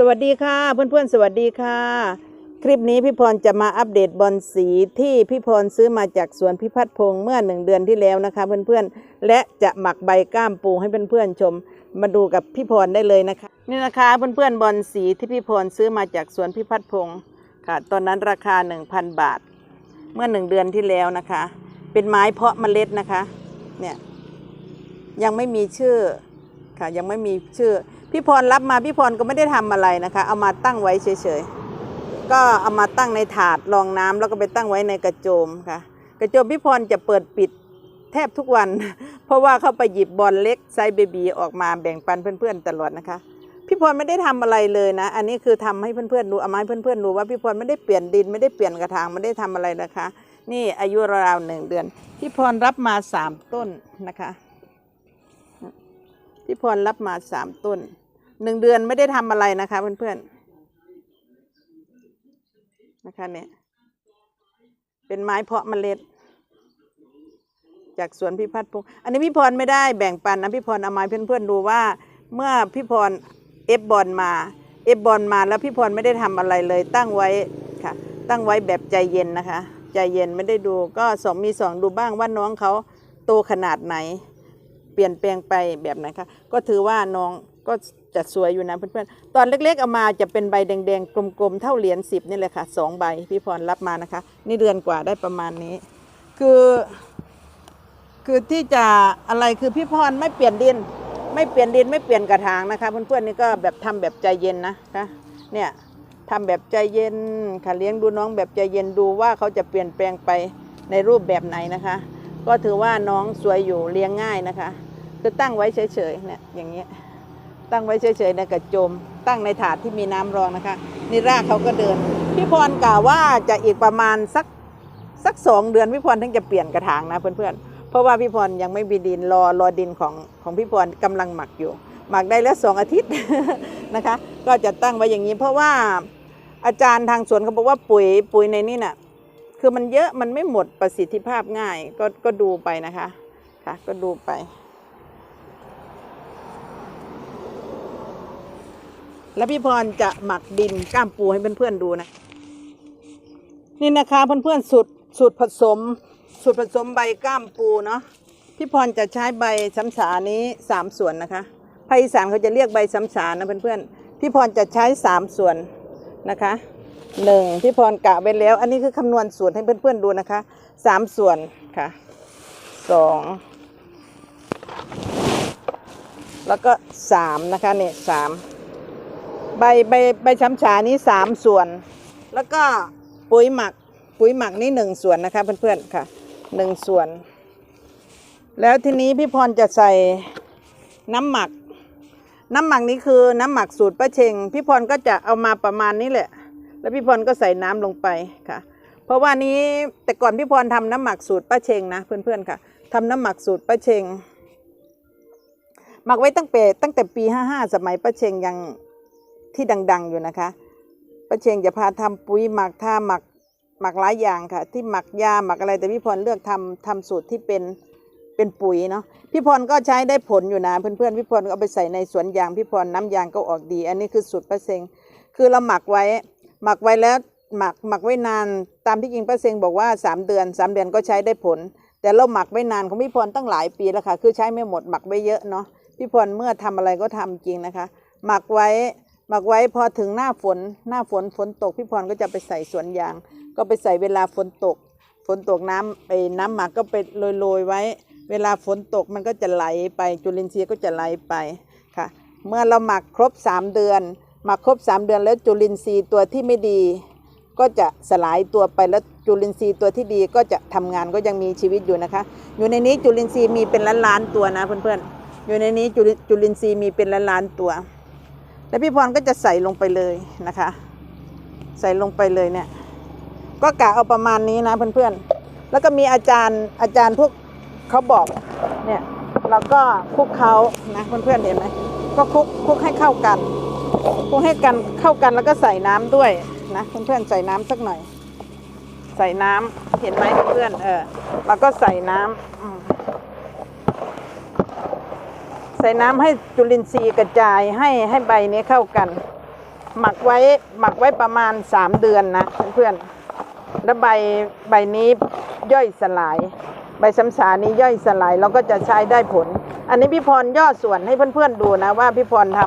สวัสดีค่ะ เพื่อนๆ สวัสดีค่ะ คลิปนี้พี่พรจะมาอัปเดตบอลสีที่พี่พรซื้อมาจากสวนพิพัฒน์พงษ์เมื่อหนึ่งเดือนที่แล้วนะคะ เพื่อนๆ และจะหมักใบก้ามปูให้เพื่อนๆชม มาดูกับพี่พรได้เลยนะคะ นี่นะคะเพื่อนๆบอลสีที่พี่พรซื้อมาจากสวนพิพัฒน์พงษ์ค่ะ ตอนนั้นราคา 1,000 บาท เมื่อหนึ่งเดือนที่แล้วนะคะ เป็นไม้เพาะเมล็ดนะคะเนี่ยยังไม่มีชื่อ ค่ะ ยังไม่มีชื่อ พี่พรรับมาพี่พรก็ไม่ได้ทำอะไรนะคะ เอามาตั้งไว้เฉยๆ ก็เอามาตั้งในถาดรองน้ำแล้วก็ไปตั้งไว้ในกระโจมค่ะ กระโจมพี่พรจะเปิดปิดแทบทุกวัน เพราะว่าเขาไปหยิบบอลเล็กไซเบบีออกมาแบ่งปันเพื่อนๆตลอดนะคะ พี่พรไม่ได้ทำอะไรเลยนะ อันนี้คือทำให้เพื่อนๆดูเอามาให้เพื่อนๆดูว่าพี่พรไม่ได้เปลี่ยนดินไม่ได้เปลี่ยนกระถางไม่ได้ทำอะไรนะคะ นี่อายุราวๆหนึ่งเดือน พี่พรรับมาสามต้นนะคะ พี่พรรับมาสามต้นหนึ่งเดือนไม่ได้ทำอะไรนะคะเพื่อนๆนะคะเนี่ยเป็นไม้เพาะเมล็ด จากสวนพี่พัฒน์พงศ์อันนี้พี่พรไม่ได้แบ่งปันนะพี่พรเอามาให้เพื่อนๆดูว่า เมื่อพี่พรเอฟบอลมาเอฟบอลมาแล้วพี่พรไม่ได้ทำอะไรเลย ตั้งไว้ค่ะ ตั้งไว้แบบใจเย็นนะคะ ใจเย็นไม่ได้ดูก็สองมีสองดูบ้างว่าน้องเขาโตขนาดไหน ปลี่ยนแปลงไปแบบไหนคะก็ถือว่าน้องก็จะสวยอยู่นะเพื่อนๆ ตอนเล็กๆเอามาจะเป็นใบแดงๆ กลมๆ เท่าเหรียญสิบนี่แหละค่ะสองใบพี่พรรับมานะคะ นี่เดือนกว่าได้ประมาณนี้ คือ คือที่จะอะไรคือพี่พรไม่เปลี่ยนดิน ไม่เปลี่ยนดินไม่เปลี่ยนกระถางนะคะเพื่อนๆนี่ก็แบบทำแบบใจเย็นนะคะเนี่ยทำแบบใจเย็นค่ะเลี้ยงดูน้องแบบใจเย็นดูว่าเขาจะเปลี่ยนแปลงไปในรูปแบบไหนนะคะ ก็ถือว่าน้องสวยอยู่เลี้ยงง่ายนะคะ คือตั้งไว้เฉยๆเนี่ยอย่างเงี้ยตั้งไว้เฉยๆในกระโจม ตั้งในถาดที่มีน้ำรองนะคะ นี่รากเขาก็เดิน พี่พรกล่าวว่าจะอีกประมาณสักสักสองเดือนพี่พรถึงจะเปลี่ยนกระถางนะเพื่อนๆ เพราะว่าพี่พรยังไม่มีดินรอรอดินของของพี่พรกำลังหมักอยู่ หมักได้แล้วสองอาทิตย์นะคะ ก็จะตั้งไว้อย่างนี้ เพราะว่าอาจารย์ทางสวนเขาบอกว่าปุ๋ยปุ๋ยในนี่น่ะคือมันเยอะมันไม่หมดประสิทธิภาพง่ายก็ก็ดูไปนะคะค่ะก็ดูไป แล้วพี่พรจะหมักดินก้ามปูให้เพื่อนๆดูนะ นี่นะคะเพื่อนๆสูตรสูตรผสม สูตรผสมใบก้ามปูเนาะพี่พรจะใช้ใบซ้ำสานี้สามส่วนนะคะภาคอีสานเขาจะเรียกใบซ้ำสานะเพื่อนๆพี่พรจะใช้สามส่วนนะคะหนึ่งพี่พรกะไว้แล้ว อันนี้คือคำนวณสูตรให้เพื่อนๆดูนะคะสามส่วนค่ะสองแล้วก็สามนะคะเนี่ยสาม ใบใบใบช้ำฉานี้สามส่วน แล้วก็ปุ๋ยหมักปุ๋ยหมักนี่หนึ่งส่วนนะคะเพื่อนๆค่ะหนึ่งส่วน แล้วทีนี้พี่พรจะใส่น้ำหมัก น้ำหมักนี้คือน้ำหมักสูตรป้าเชงพี่พรก็จะเอามาประมาณนี้แหละ แล้วพี่พรก็ใส่น้ำลงไปค่ะ เพราะว่านี้แต่ก่อนพี่พรทำน้ำหมักสูตรป้าเชงนะเพื่อนๆค่ะทำน้ำหมักสูตรป้าเชงหมักไว้ตั้งแต่ตั้งแต่ปีห้าห้าสมัยป้าเชงยัง ที่ดัง ๆ อยู่นะคะป้าเชงจะพาทำปุ๋ยหมักท่าหมักหมักหลายอย่างค่ะ ที่หมักยาหมักอะไรแต่พี่พรเลือกทำทำสูตรที่เป็นเป็นปุ๋ยเนาะพี่พรก็ใช้ได้ผลอยู่นะเพื่อนๆพี่พรก็เอาไปใส่ในสวนยางพี่พรน้ำยางก็ออกดี อันนี้คือสูตรป้าเชงคือเราหมักไว้ หมักไว้แล้วหมักหมักไว้นานตามที่จริงป้าเชงบอกว่าสามเดือนสามเดือนก็ใช้ได้ผล แต่เราหมักไว้นานของพี่พรตั้งหลายปีแล้วค่ะ คือใช้ไม่หมดหมักไว้เยอะเนาะพี่พรเมื่อทำอะไรก็ทำจริงนะคะ หมักไว้ หมักไว้พอถึงหน้าฝนหน้าฝนฝนตกพี่พรก็จะไปใส่สวนยาง ก็ไปใส่เวลาฝนตก ฝนตกน้ำไปน้ำหมักก็ไปโรยๆไว้ เวลาฝนตกมันก็จะไหลไปจุลินทรีย์ก็จะไหลไปค่ะ เมื่อเราหมักครบ 3 เดือน หมักครบ 3 เดือนแล้วจุลินทรีย์ตัวที่ไม่ดี ก็จะสลายตัวไปแล้วจุลินทรีย์ตัวที่ดีก็จะทำงานก็ยังมีชีวิตอยู่นะคะ อยู่ในนี้จุลินทรีย์มีเป็นล้านๆตัวนะเพื่อนๆอยู่ในนี้จุลจุลินทรีย์มีเป็นล้านๆตัว แล้วพี่พรก็จะใส่ลงไปเลยนะคะ ใส่ลงไปเลยเนี่ย ก็กะเอาประมาณนี้นะเพื่อนๆ แล้วก็มีอาจารย์อาจารย์พวกเขาบอกเนี่ยเราก็คลุกเขานะเพื่อนๆเห็นไหมก็คลุกคลุกให้เข้ากันคลุกให้กันเข้ากันแล้วก็ใส่น้ำด้วยนะเพื่อนๆใส่น้ำสักหน่อย ใส่น้ำเห็นไหมเพื่อนๆเออเราก็ใส่น้ำอื ใส่น้ำให้จุลินทรีย์กระจายให้ให้ใบนี้เข้ากัน หมักไว้หมักไว้ประมาณสามเดือนนะเพื่อนๆแล้วใบใบนี้ย่อยสลาย ใบซ้ำสานี้ย่อยสลายเราก็จะใช้ได้ผล อันนี้พี่พรย่อส่วนให้เพื่อนๆดูนะว่าพี่พรท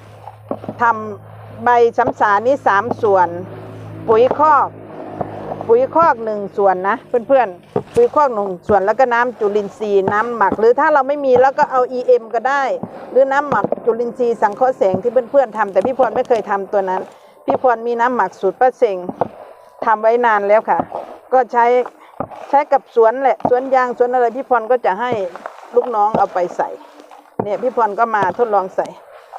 ำทำใบซ้ำสานี้สามส่วน ปุ๋ยคอก ปุ๋ยคอกหนึ่งส่วนนะเพื่อนๆ ปุ๋ยคอกหนึ่งส่วนแล้วก็น้ำจุลินทรีย์น้ำหมัก หรือถ้าเราไม่มีแล้วก็เอา EM ก็ได้ หรือน้ำหมักจุลินทรีย์สังเคราะห์แสงที่เพื่อนๆทำแต่พี่พรไม่เคยทำตัวนั้น พี่พรมีน้ำหมักสูตรป้าเสงทำไว้นานแล้วค่ะ ก็ใช้ใช้กับสวนแหละสวนยางสวนอะไรพี่พรก็จะให้ลูกน้องเอาไปใส่ เนี่ยพี่พรก็มาทดลองใส่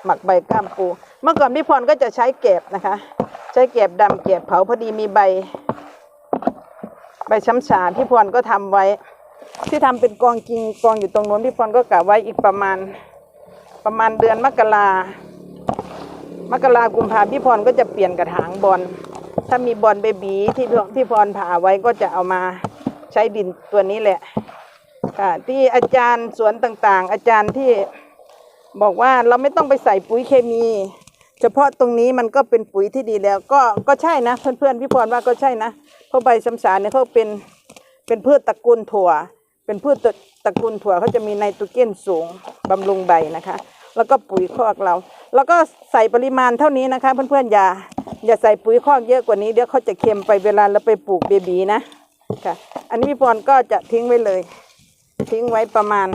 หมักใบก้ามปู เมื่อก่อนพี่พรก็จะใช้เก็บนะคะ ใช้เก็บดำเก็บเผาพอดีมีใบ ใบช้ำฉาพี่พรก็ทำไว้ ที่ทำเป็นกองกิงกองอยู่ตรงโน้นพี่พรก็กะไว้อีกประมาณ ประมาณเดือนมกรามกรากุมภาพี่พรก็จะเปลี่ยนกระถางบอลถ้ามีบอลเบบีที่พี่พี่พรผ่าไว้ก็จะเอามาใช้ดินตัวนี้แหละค่ะที่อาจารย์สวนต่างๆ อาจารย์ที่บอกว่าเราไม่ต้องไปใส่ปุ๋ยเคมี เฉพาะตรงนี้มันก็เป็นปุ๋ยที่ดีแล้ว ก็ก็ใช่นะ เพื่อนๆพี่พรว่าก็ใช่นะเพราะใบซ้ำสาเนี่ยเขาเป็นเป็นพืชตระกูลถั่ว เป็นพืชตระกูลถั่วเขาจะมีไนโตรเจนสูงบำรุงใบนะคะ แล้วก็ปุ๋ยคอกเรา แล้วก็ใส่ปริมาณเท่านี้นะคะ เพื่อนๆอย่าอย่าใส่ปุ๋ยคอกเยอะกว่านี้เดี๋ยวเขาจะเค็มไปเวลาเราไปปลูกเบบีนะค่ะ อันนี้พี่พรก็จะทิ้งไว้เลย ทิ้งไว้ประมาณ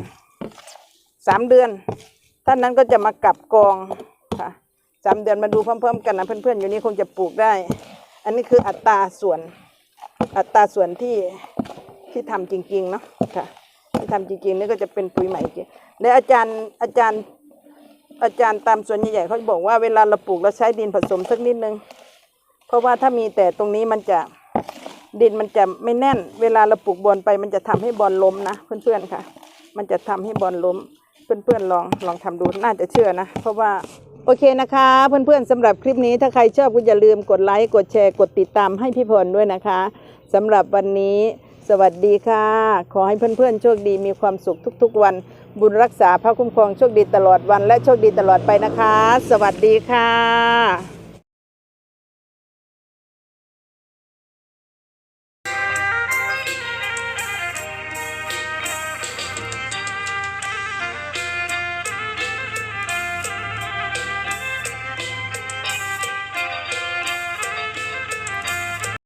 สามเดือนท่านนั้นก็จะมากลับกอง สามเดือนมาดูพร้อม ๆ กันนะเพื่อนๆอยู่นี่คงจะปลูกได้ อันนี้คืออัตราส่วนอัตราส่วนที่ที่ทำจริงๆเนาะค่ะที่ทำจริงๆนี่ก็จะเป็นปุ๋ยใหม่จริงและอาจารย์อาจารย์อาจารย์ตามสวนใหญ่ๆเขาบอกว่าเวลาเราปลูกเราใช้ดินผสมสักนิดนึง เพราะว่าถ้ามีแต่ตรงนี้มันจะดินมันจะไม่แน่น เวลาเราปลูกบอลไป มันจะทำให้บอลล้มนะเพื่อนๆค่ะ มันจะทำให้บอลล้มเพื่อนๆลองลองทำดูน่าจะเชื่อนะ เพราะว่า โอเคนะคะ เพื่อนๆสำหรับคลิปนี้ถ้าใครชอบก็อย่าลืมกดไลค์ กดแชร์ กดติดตามให้พี่พลด้วยนะคะสำหรับวันนี้ สวัสดีค่ะ ขอให้เพื่อนๆโชคดีมีความสุขทุกๆวัน บุญรักษาพระคุ้มครองโชคดีตลอดวันและโชคดีตลอดไปนะคะ สวัสดีค่ะ